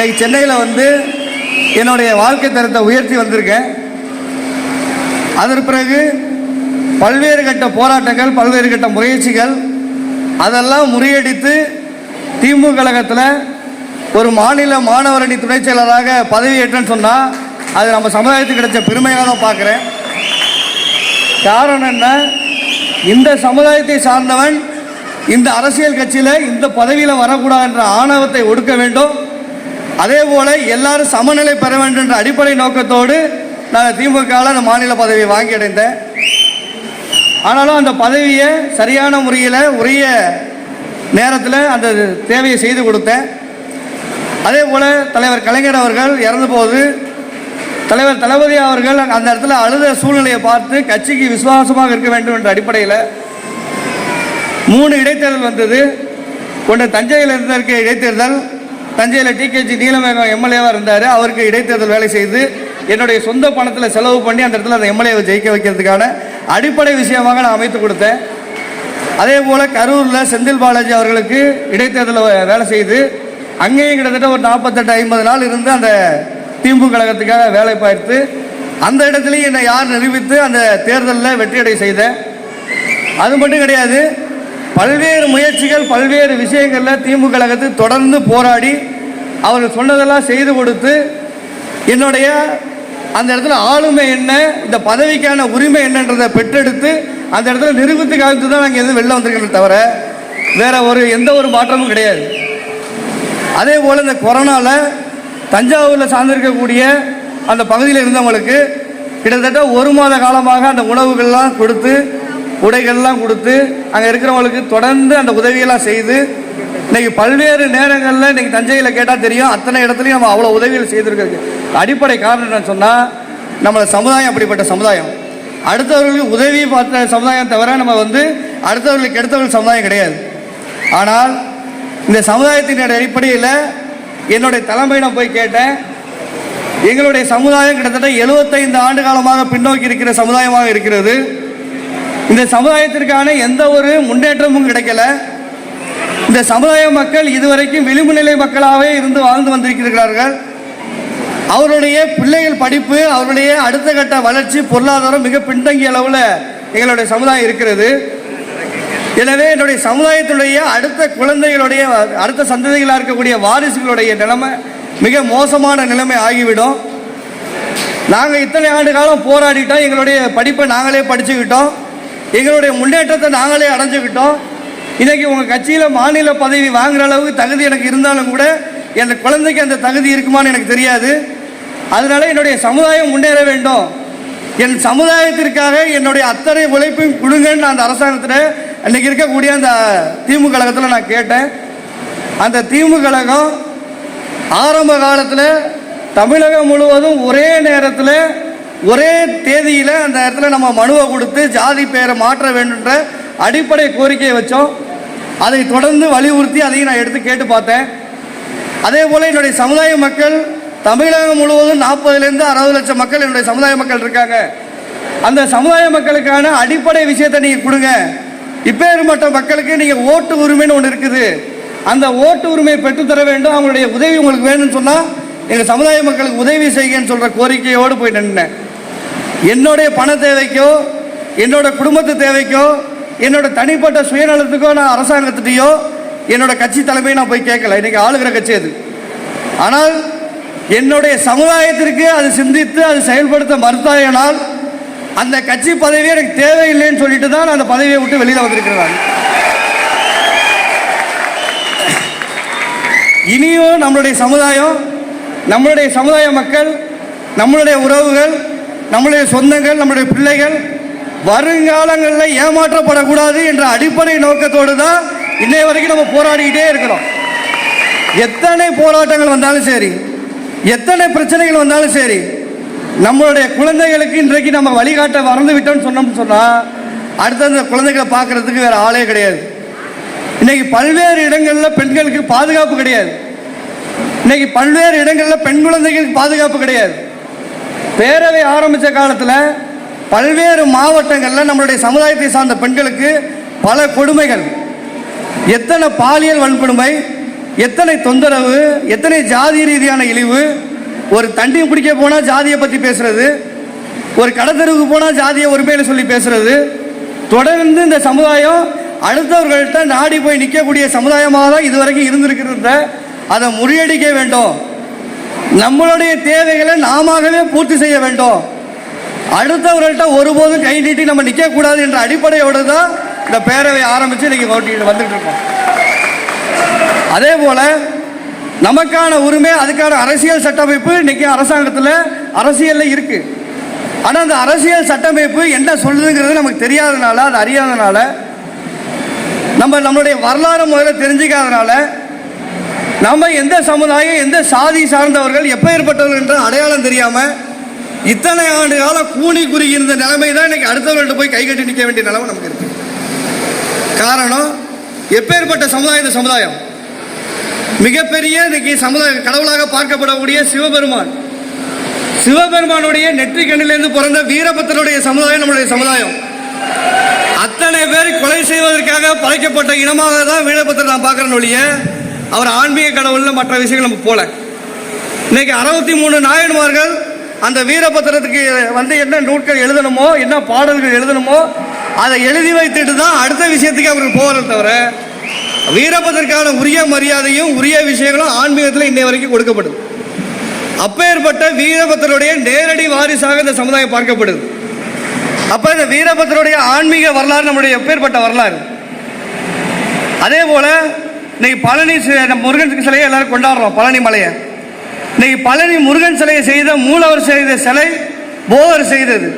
இன்னைக்கு சென்னையில் வந்து என்னுடைய வாழ்க்கை தரத்தை உயர்த்தி வந்திருக்கேன். அதன் பிறகு பல்வேறு கட்ட போராட்டங்கள் பல்வேறு கட்ட முயற்சிகள் அதெல்லாம் முறியடித்து திமுக கழகத்தில் ஒரு மாநில மாணவரணி துணைச் செயலராக பதவியேற்றேன்னு சொன்னால் அது நம்ம சமுதாயத்துக்கு கிடைச்ச பெருமையாக தான் பார்க்குறேன். காரணம் என்ன? இந்த சமுதாயத்தை சார்ந்தவன் இந்த அரசியல் கட்சியில் இந்த பதவியில் வரக்கூடாதுன்ற ஆணவத்தை ஒடுக்க வேண்டும். அதே போல எல்லாரும் சமநிலை பெற வேண்டும் என்ற அடிப்படை நோக்கத்தோடு நான் திமுகவில் அந்த மாநில பதவியை வாங்கி அடைந்தேன். ஆனாலும் அந்த பதவியை சரியான முறையில் உரிய நேரத்தில் அந்த தேவையை செய்து கொடுத்தேன். அதே போல் தலைவர் கலைஞர் அவர்கள் இறந்த போது தலைவர் தளபதி அவர்கள் அந்த இடத்துல அழுத சூழ்நிலையை பார்த்து கட்சிக்கு விசுவாசமாக இருக்க வேண்டும் என்ற அடிப்படையில் மூணு இடைத்தேர்தல் வந்தது. ஒன்று தஞ்சையில் இருந்திருக்க இடைத்தேர்தல் தஞ்சையில் டிகேஜி நீலமேகம் எம்எல்ஏவாக இருந்தார். அவருக்கு இடைத்தேர்தல் வேலை செய்து என்னுடைய சொந்த பணத்தில் செலவு பண்ணி அந்த இடத்துல அந்த எம்எல்ஏவை ஜெயிக்க வைக்கிறதுக்கான அடிப்படை விஷயமாக நான் அமைத்து கொடுத்தேன். அதே போல் கரூரில் செந்தில் பாலாஜி அவர்களுக்கு இடைத்தேர்தலில் வேலை செய்து அங்கேயும் கிட்டத்தட்ட ஒரு நாற்பத்தெட்டு ஐம்பது நாள் இருந்து அந்த திமுக கழகத்துக்காக வேலை பார்த்து அந்த இடத்துலையும் என்னை யார் நிரூபித்து அந்த தேர்தலில் வெற்றியடை செய்தேன். அது மட்டும் கிடையாது பல்வேறு முயற்சிகள் பல்வேறு விஷயங்களில் திமுக கழகத்துக்கு தொடர்ந்து போராடி அவர்கள் சொன்னதெல்லாம் செய்து கொடுத்து என்னுடைய அந்த இடத்துல ஆளுமை என்ன இந்த பதவிக்கான உரிமை என்னன்றதை பெற்றெடுத்து அந்த இடத்துல நிரூபித்து காமித்து தான் நாங்கள் எதுவும் வெளில வந்திருக்கோமே தவிர வேற ஒரு எந்த ஒரு மாற்றமும் கிடையாது. அதே போல் இந்த கொரோனாவில் தஞ்சாவூரில் சார்ந்திருக்கக்கூடிய அந்த பகுதியில் இருந்தவங்களுக்கு கிட்டத்தட்ட ஒரு மாத காலமாக அந்த உணவுகள்லாம் கொடுத்து உடைகள்லாம் கொடுத்து அங்கே இருக்கிறவங்களுக்கு தொடர்ந்து அந்த உதவியெல்லாம் செய்து இன்னைக்கு பல்வேறு நேரங்களில் இன்னைக்கு தஞ்சையில் கேட்டால் தெரியும் அத்தனை இடத்துலையும் நம்ம அவ்வளோ உதவிகள் செய்திருக்கிறது அடிப்படை காரணம் என்னன்னு சொன்னால் நம்மளோட சமுதாயம் அப்படிப்பட்ட சமுதாயம். அடுத்தவர்களுக்கு உதவி பார்த்த சமுதாயம் தவிர நம்ம வந்து அடுத்தவர்களுக்கு கெடுத்தவர்கள் சமுதாயம் கிடையாது. ஆனால் இந்த சமுதாயத்தின் அடிப்படையில் என்னுடைய தலைமையிடம் நான் போய் கேட்டேன். எங்களுடைய சமுதாயம் கிட்டத்தட்ட 75 ஆண்டு காலமாக பின்னோக்கி இருக்கிற சமுதாயமாக இருக்கிறது. இந்த சமுதாயத்திற்கான எந்த ஒரு முன்னேற்றமும் கிடைக்கல. இந்த சமுதாய மக்கள் இதுவரைக்கும் விளிம்பு நிலை மக்களாகவே இருந்து வாழ்ந்து வந்திருக்கிறார்கள். அவருடைய பிள்ளைகள் படிப்பு அவருடைய அடுத்த கட்ட வளர்ச்சி பொருளாதாரம் மிக பின்தங்கிய அளவில் எங்களுடைய சமுதாயம் இருக்கிறது. எனவே என்னுடைய சமுதாயத்துடைய அடுத்த குழந்தைகளுடைய அடுத்த சந்ததிகளாக இருக்கக்கூடிய வாரிசுகளுடைய நிலைமை மிக மோசமான நிலைமை ஆகிவிடும். நாங்கள் இத்தனை ஆண்டு காலம் போராடிட்டோம். எங்களுடைய படிப்பை நாங்களே படிச்சுக்கிட்டோம். எங்களுடைய முன்னேற்றத்தை நாங்களே அடைஞ்சுக்கிட்டோம். இன்னைக்கு உங்கள் கட்சியில் மாநில பதவி வாங்குற அளவுக்கு தகுதி எனக்கு இருந்தாலும் கூட என் குழந்தைக்கு அந்த தகுதி இருக்குமான்னு எனக்கு தெரியாது. அதனால என்னுடைய சமுதாயம் முன்னேற வேண்டும். என் சமுதாயத்திற்காக என்னுடைய அத்தனை உழைப்பையும் கொடுங்கன்னு நான் அந்த அரசாங்கத்தில் அன்னைக்கு இருக்கக்கூடிய அந்த திமுக கழகத்தில் நான் கேட்டேன். அந்த திமுக கழகம் ஆரம்ப காலத்தில் தமிழகம் முழுவதும் ஒரே நேரத்தில் ஒரே தேதியில் அந்த இடத்துல நம்ம மனுவை கொடுத்து ஜாதி பெயரை மாற்ற வேண்டுன்ற அடிப்படை கோரிக்கையை வச்சோம். அதை தொடர்ந்து வலியுறுத்தி அதையும் நான் எடுத்து கேட்டு பார்த்தேன். அதே போல் என்னுடைய சமுதாய மக்கள் தமிழகம் முழுவதும் நாற்பதுலேருந்து அறுபது லட்சம் மக்கள் என்னுடைய சமுதாய மக்கள் இருக்காங்க. அந்த சமுதாய மக்களுக்கான அடிப்படை விஷயத்தை நீங்கள் கொடுங்க. இப்பேறுமட்ட மக்களுக்கு நீங்கள் ஓட்டு உரிமைன்னு ஒன்று இருக்குது. அந்த ஓட்டு உரிமையை பெற்றுத்தர வேண்டும். அவங்களுடைய உதவி உங்களுக்கு வேணும்னு சொன்னால் எங்கள் சமுதாய மக்களுக்கு உதவி செய்யுங்கன்னு சொல்கிற கோரிக்கையோடு போய் நின்றேன் என்னுடைய பண தேவைக்கோ என்னோட குடும்பத்து தேவைக்கோ என்னோட தனிப்பட்ட சுயநலத்துக்கோ நான் அரசாங்கத்திட்டையோ என்னோட கட்சி தலைமையை நான் போய் கேட்கல. இன்னைக்கு ஆளுகிற கட்சி அது. ஆனால் என்னுடைய சமுதாயத்திற்கு அது சிந்தித்து அது செயல்படுத்த மறுத்தாயினால் அந்த கட்சி பதவி எனக்கு தேவையில்லைன்னு சொல்லிட்டு தான் நான் அந்த பதவியை விட்டு வெளியில் வந்திருக்கிறாங்க இனியும் நம்மளுடைய சமுதாயம் நம்மளுடைய சமுதாய மக்கள் நம்மளுடைய உறவுகள் நம்மளுடைய சொந்தங்கள் நம்மளுடைய பிள்ளைகள் வருங்காலங்களில் ஏமாற்றப்படக்கூடாது என்ற அடிப்படை நோக்கத்தோடு தான் இன்னைய வரைக்கும் நம்ம போராடிக்கிட்டே இருக்கிறோம். எத்தனை போராட்டங்கள் வந்தாலும் சரி எத்தனை பிரச்சனைகள் வந்தாலும் சரி நம்மளுடைய குழந்தைகளுக்கு இன்றைக்கு நம்ம வழிகாட்ட மறந்து விட்டோம்னு சொன்னோம்னு சொன்னால் அடுத்த அந்த குழந்தைகளை பார்க்கறதுக்கு வேறு ஆளே கிடையாது. இன்னைக்கு பல்வேறு இடங்களில் பெண்களுக்கு பாதுகாப்பு கிடையாது. இன்னைக்கு பல்வேறு இடங்களில் பெண் குழந்தைகளுக்கு பாதுகாப்பு கிடையாது. பேரவை ஆரம்பித்த காலத்தில் பல்வேறு மாவட்டங்களில் நம்மளுடைய சமுதாயத்தை சார்ந்த பெண்களுக்கு பல கொடுமைகள். எத்தனை பாலியல் வன்கொடுமை எத்தனை தொந்தரவு எத்தனை ஜாதி ரீதியான இழிவு ஒரு தண்டி பிடிக்க போனால் ஜாதியை பற்றி பேசுறது ஒரு கடத்தெருவுக்கு போனால் ஜாதியை ஒருமையில சொல்லி பேசுறது தொடர்ந்து இந்த சமுதாயம் அடுத்தவர்கள்ட்ட நாடி போய் நிற்கக்கூடிய சமுதாயமாக தான் இதுவரைக்கும் இருந்திருக்கிறத அதை முறியடிக்க வேண்டும். நம்மளுடைய தேவைகளை நாமவே பூர்த்தி செய்ய வேண்டும். அடுத்தவர்கள்ட்ட ஒருபோதும் கை நீட்டி நம்ம நிற்கக்கூடாது என்ற அடிப்படையோடு தான் இந்த பேரவை ஆரம்பித்து இன்னைக்கு ஓட்டிட்டு வந்துட்டு இருக்கோம். அதே போல நமக்கான உரிமை அதுக்கான அரசியல் சட்டமைப்பு இன்னைக்கு அரசாங்கத்தில் அரசியலில் இருக்கு. ஆனால் அந்த அரசியல் சட்டமைப்பு என்ன சொல்லுதுங்கிறது நமக்கு தெரியாதனால அது அறியாதனால நம்ம நம்மளுடைய வரலாறு முதல்ல தெரிஞ்சுக்காதனால நம்ம எந்த சமுதாயம் எந்த சாதி சார்ந்தவர்கள் எப்போ ஏற்பட்டவர்கள் என்ற அடையாளம் தெரியாம இத்தனை ஆண்டு காலம் கூணி குறுகி இருந்த நிலைமை தான் இன்னைக்கு அடுத்தவர்கள்ட்ட போய் கை கட்டி நிற்க வேண்டிய நிலைமை நமக்கு இருக்கு. காரணம் எப்பேற்பட்ட சமுதாயம் இந்த சமுதாயம்? மிகப்பெரிய இன்னைக்கு சமுதாய கடவுளாக பார்க்கப்படக்கூடிய சிவபெருமான். சிவபெருமானுடைய நெற்றிக்கண்ணிலிருந்து பிறந்த வீரபத்திரனுடைய சமுதாயம் நம்முடைய சமுதாயம். அத்தனை பேர் கொலை செய்வதற்காக படைக்கப்பட்ட இனமாக தான் வீரபத்திரன் நான் பார்க்குறேன்னு ஒழிய அவர் ஆன்மீக கடவுள்ல மற்ற விஷயங்கள் நம்ம போல. இன்னைக்கு அறுபத்தி மூணு நாயன்மார்கள் அந்த வீரபத்திரத்துக்கு வந்து என்ன நூட்கள் எழுதணுமோ என்ன பாடல்கள் எழுதணுமோ அதை எழுதி வைத்துட்டு தான் அடுத்த விஷயத்துக்கு அவர்கள் போகிறத தவிர வீரபத்திற்கான உரிய மரியாதையும் உரிய விஷயங்களும் ஆன்மீகத்தில் இன்னை வரைக்கும் கொடுக்கப்படுது. அப்பேற்பட்ட வீரபத்திரருடைய நேரடி வாரிசாக இந்த சமுதாயம் பார்க்கப்படுது. அப்போ இந்த வீரபத்திரருடைய ஆன்மீக வரலாறு நம்முடைய எப்பேற்பட்ட வரலாறு. அதே போல இன்னைக்கு பழனி முருகன் சிலையை எல்லாரும் கொண்டாடுறோம் பழனி மலையை. இன்னைக்கு பழனி முருகன் சிலையை செய்த மூலவர் செய்த சிலை போவர் செய்தது.